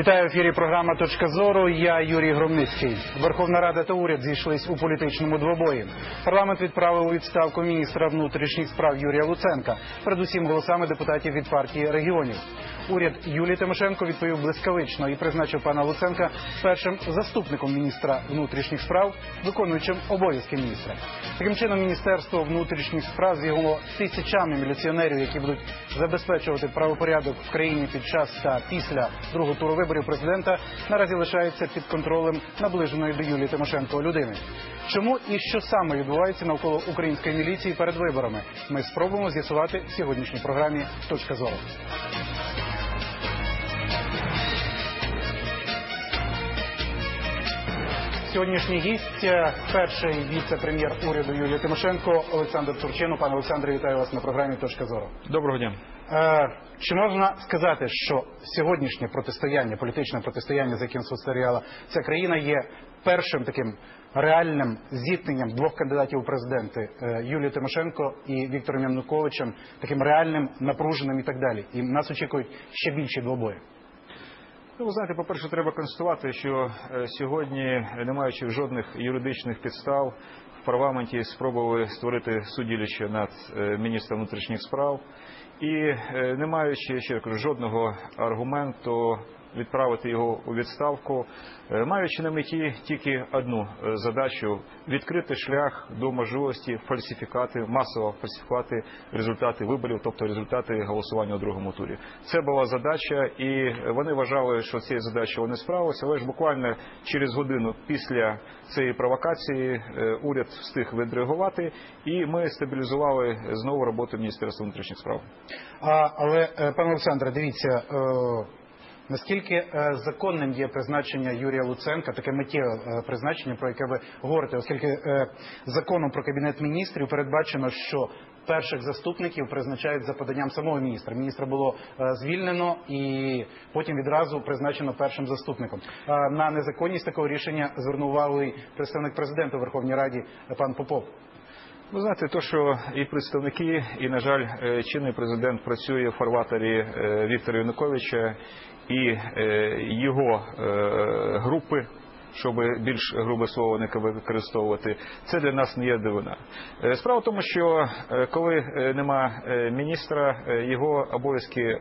Вітаю в ефірі. Програма Точка зору. Я Юрій Громницький. Верховна Рада та уряд зійшлись у політичному двобої. Парламент відправив у відставку міністра внутрішніх справ Юрія Луценка, передусім голосами депутатів від партії регіонів. Уряд Юлії Тимошенко відповів блискавично і призначив пана Луценка першим заступником міністра внутрішніх справ, виконуючим обов'язки міністра. Таким чином, міністерство внутрішніх справ з його тисячами міліціонерів, які будуть забезпечувати правопорядок в країні під час та після другого туру виборів президента, наразі лишається під контролем наближеної до Юлії Тимошенко людини. Чому і що саме відбувається навколо української міліції перед виборами? Ми спробуємо з'ясувати в сьогоднішній програмі Точка зору. Сьогоднішній гість е, перший віце-прем'єр уряду Юлія Тимошенко Олександр Турчинов. Пане Олександре, вітаю вас на програмі Точка зору. Доброго дня. Е, Чи можна сказати, що сьогоднішнє протистояння, політичне протистояння, за яким спостерігала ця країна, є першим таким реальним зіткненням двох кандидатів у президенти е, Юлії Тимошенко і Віктором Януковичем, таким реальним, напруженим і так далі. І нас очікують ще більші двобої. Ну, ви знаєте, по-перше, треба констатувати, що е, сьогодні, не маючи жодних юридичних підстав, в парламенті спробували створити судилище над е, міністром внутрішніх справ, і е, не маючи ще кажу, жодного аргументу відправити його у відставку, е, маючи на меті тільки одну е, задачу відкрити шлях до можливості фальсифікати, масово фальсифікувати результати виборів, тобто результати голосування у другому турі. Це була задача, і вони вважали, що цією задачею вони справилися, але ж буквально через годину після цієї провокації е, уряд встиг відреагувати, і ми стабілізували знову роботу Міністерства внутрішніх справ. А, але, пане Олександре, дивіться, е, наскільки е, законним є призначення Юрія Луценка, таке миттєве е, призначення, про яке ви говорите, оскільки е, законом про кабінет міністрів передбачено, що перших заступників призначають за поданням самого міністра. Міністра було звільнено і потім відразу призначено першим заступником. На незаконність такого рішення звернув увагу і представник президента Верховній Раді пан Попов. Ви знаєте, то що і представники, і на жаль, е, чинний президент працює в фарватері е, Віктора Януковича і е, його групи. Щоб більш грубе слово не використовувати, це для нас не є дивина. Справа в тому, що коли нема міністра, його обов'язки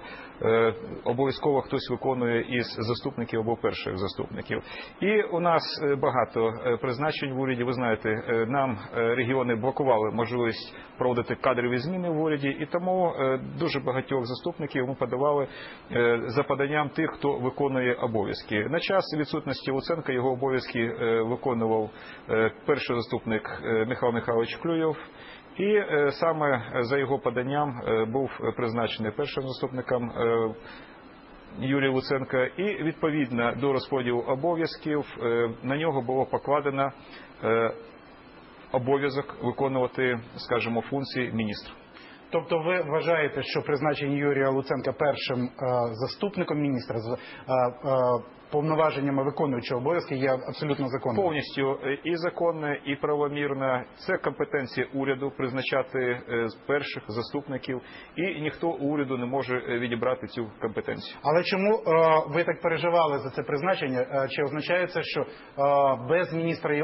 обов'язково хтось виконує із заступників або перших заступників. І у нас е, багато е, призначень в уряді. Ви знаєте, е, нам е, регіони блокували можливість проводити кадрові зміни в уряді, і тому е, дуже багатьох заступників ми подавали е, за поданням тих, хто виконує обов'язки. На час відсутності Луценка його обов'язки е, виконував е, перший заступник е, Михайло Михайлович Клюєв. І е, саме за його поданням е, був призначений першим заступником е, Юрій Луценка, і відповідно до розподілу обов'язків на нього було покладено обов'язок виконувати, скажімо, функції міністра. Тобто ви вважаєте, що призначення Юрія Луценка першим заступником міністра повноваженнями виконуючого обов'язки є абсолютно законним? Повністю е, і законне, і правомірне. Це компетенція уряду призначати е, з перших заступників, і ніхто у уряду не може е, відібрати цю компетенцію. Але чому ви так переживали за це призначення? Чи означає це, що без міністра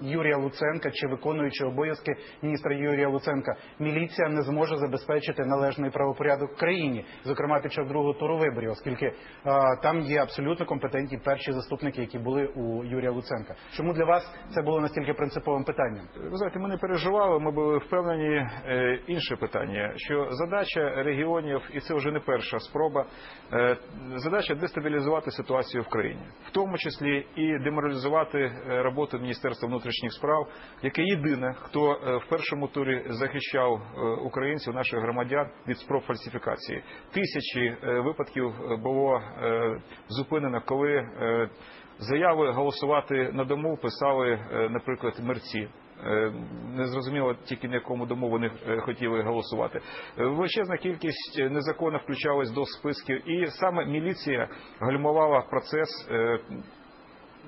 Юрія Луценка чи виконуючого обов'язки міністра Юрія Луценка міліція не зможе забезпечити належний правопорядок в країні, зокрема під час другого туру виборів, оскільки там є абсолютно компетентні перші заступники, які були у Юрія Луценка? Чому для вас це було настільки принциповим питанням? Ви знаєте, ми не переживали, ми були впевнені. Е, інше питання, що задача регіонів, і це вже не перша спроба, е, задача дестабілізувати ситуацію в країні, в тому числі і деморалізувати е, роботу Міністерства внутрішніх справ, яке єдине, хто е, в першому турі захищав е, українців, наших громадян від спроб фальсифікації. Тисячі випадків було зупинено, коли е, заяви голосувати на дому писали, е, наприклад, мерці. Е, Не зрозуміло тільки на якому дому вони хотіли голосувати. Величезна кількість незаконно включалась до списків, і саме міліція гальмувала процес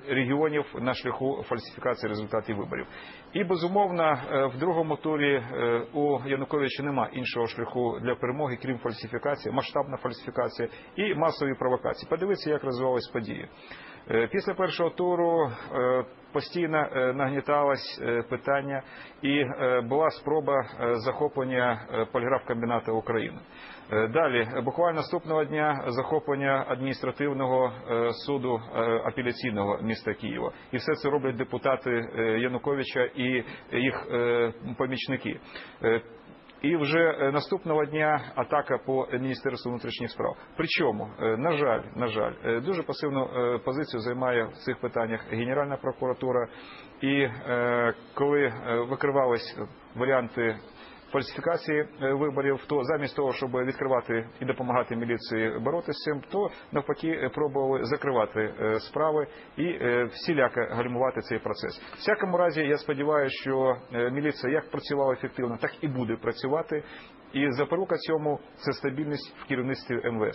регіонів на шляху фальсифікації результатів виборів. І безумовно, е, в другому турі е, у Януковича нема іншого шляху для перемоги, крім фальсифікації, масштабна фальсифікація і масові провокації. Подивіться, як розвивались події. Е, Після першого туру е, постійно е, нагніталось питання, і була спроба захоплення поліграфкомбіната України. Далі, буквально наступного дня захоплення адміністративного суду апеляційного міста Києва, і все це роблять депутати Януковича і їх помічники. І вже е, наступного дня атака по міністерству внутрішніх справ. Причому, е, на жаль, на жаль, е, дуже пасивну позицію займає в цих питаннях Генеральна прокуратура. І коли викривались варіанти фальсифікації е, виборів, то замість того, щоб відкривати і допомагати міліції боротися з цим, то навпаки е, пробували закривати е, справи і всіляко гальмувати цей процес. В всякому разі, я сподіваюся, що міліція як працювала ефективно, так і буде працювати. І запорука цьому це стабільність в керівництві МВС.